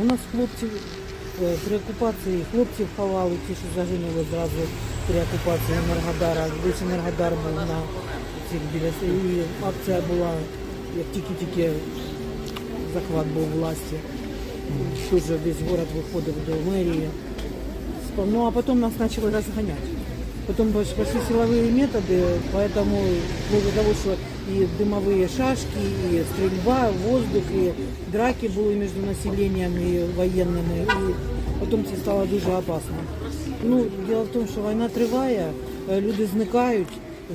У нас хлопці е, при окупації хлопців ховали, ті, що загинули зразу при окупації Енергодара. Десь Енергодар був на цих біля і акція була, як тільки-тільки захват був власті. Дуже весь город виходив до мерії. Спа- Ну а потом нас начали разгонять. Потом пош- пошли силовые методы, поэтому вплоть до того, что и дымовые шашки, и стрельба, воздух, и драки були між населенням і воєнними, і потім це стало дуже опасно. Ну, діло в тому, що війна триває, е, люди зникають,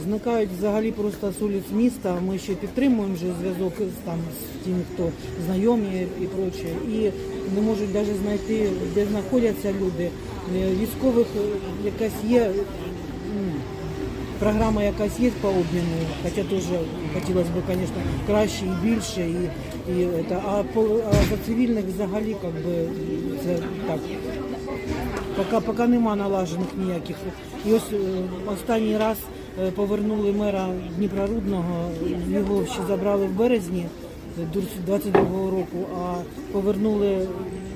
зникають взагалі просто з вулиць міста. Ми ще підтримуємо вже зв'язок там з тими, хто знайомі і проче. І не можуть навіть знайти, де знаходяться люди. Е, Військових е, якась є програма якась є по обміну, хоча теж хотілося б, звісно, краще і більше. І, і, це, а, по, а за цивільних взагалі як би, це так. Поки, поки нема налажених ніяких. І ось е, останній раз е, повернули мера Дніпрорудного, його ще забрали в березні 22-го року, а повернули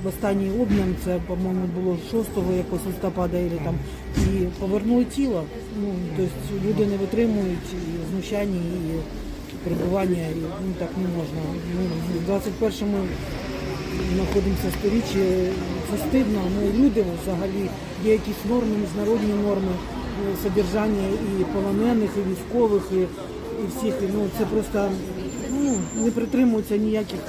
в останній обмін, це, по-моєму, було 6 якось листопада, і, там, і повернули тіло. Ну, тобто люди не витримують і знущання, і перебування, і, ну, так не можна. Ну, в 21-му знаходимося в сторіччі, це стидно. Ну, люди взагалі є якісь норми, міжнародні норми е, содержання і полонених, і військових, і, і всіх. І, Ну, це просто ну, не притримуються ніяких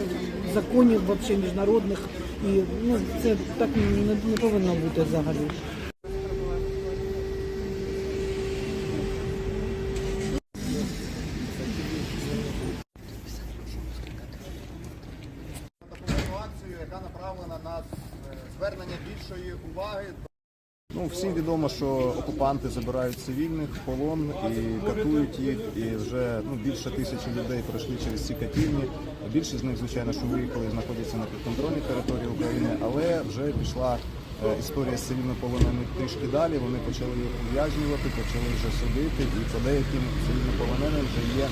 законів вообще міжнародних. І ну, це так не, не повинно бути взагалі. яка направлена на е, звернення більшої уваги. Ну, всім відомо, що окупанти забирають цивільних полон і катують їх. І вже ну, більше тисячі людей пройшли через ці катівні. Більшість з них, звичайно, що виїхали знаходяться на підконтрольній території України, але вже пішла е, історія з цивільнополонених трішки далі. Вони почали їх ув'язнювати, почали вже судити, і по деяким цивільнополоненим вже є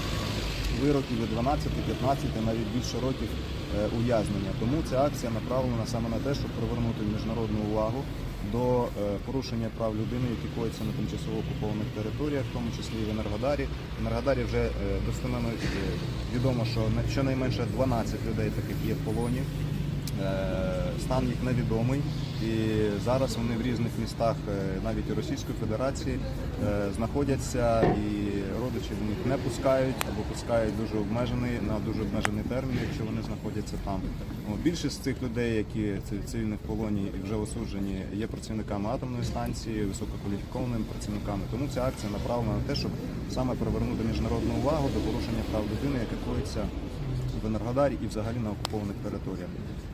вироки від 12, 15, навіть більше років е, ув'язнення. Тому ця акція направлена саме на те, щоб привернути міжнародну увагу до е, порушення прав людини, які коїться на тимчасово окупованих територіях, в тому числі і в Енергодарі. В Енергодарі вже е, достеменно відомо, що щонайменше 12 людей таких є в полоні. Стан їх невідомий, і зараз вони в різних містах, навіть Російської Федерації, знаходяться і родичі в них не пускають або пускають дуже обмежений на дуже обмежений термін, якщо вони знаходяться там. Більшість з цих людей, які цивільних в полоні і вже осуджені, є працівниками атомної станції, висококваліфікованими працівниками. Тому ця акція направлена на те, щоб саме привернути міжнародну увагу до порушення прав людини, яке коїться в Енергодарі і взагалі на окупованих територіях.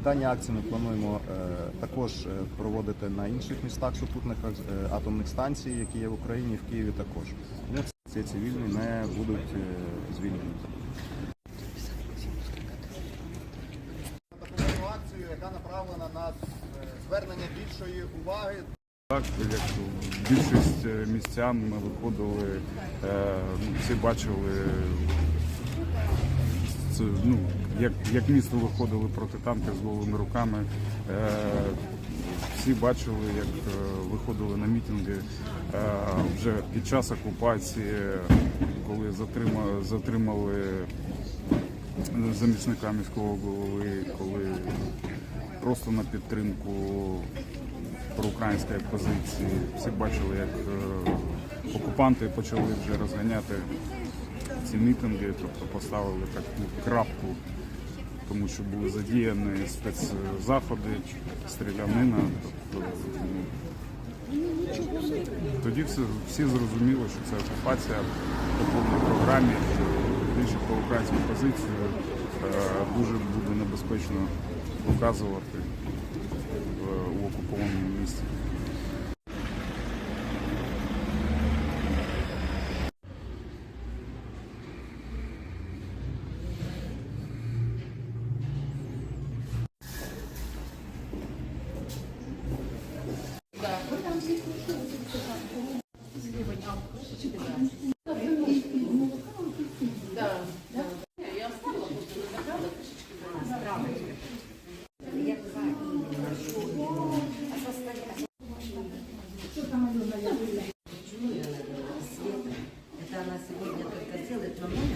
Дані акції ми плануємо е, також е, проводити на інших містах супутниках е, атомних станцій, які є в Україні, в Києві також. Ці цивільні не будуть е, звільнені. Акцію, яка направлена на е, звернення більшої уваги Так, як більшість е, містян ми виходили, ну, всі бачили, ну, як, як місто виходили проти танків з голими руками. Всі бачили, як е, виходили на мітинги е, вже під час окупації, коли затримали, затримали замісника міського голови, коли просто на підтримку проукраїнської позиції. Всі бачили, як е, окупанти почали вже розганяти ці мітинги, тобто поставили таку крапку, тому що були задіяні спецзаходи, стрілянина. Тобто, ну, тоді всі, всі зрозуміли, що це окупація по повній програмі, більше проукраїнську позицію е, дуже буде небезпечно показувати в, у окупованому місті. otro.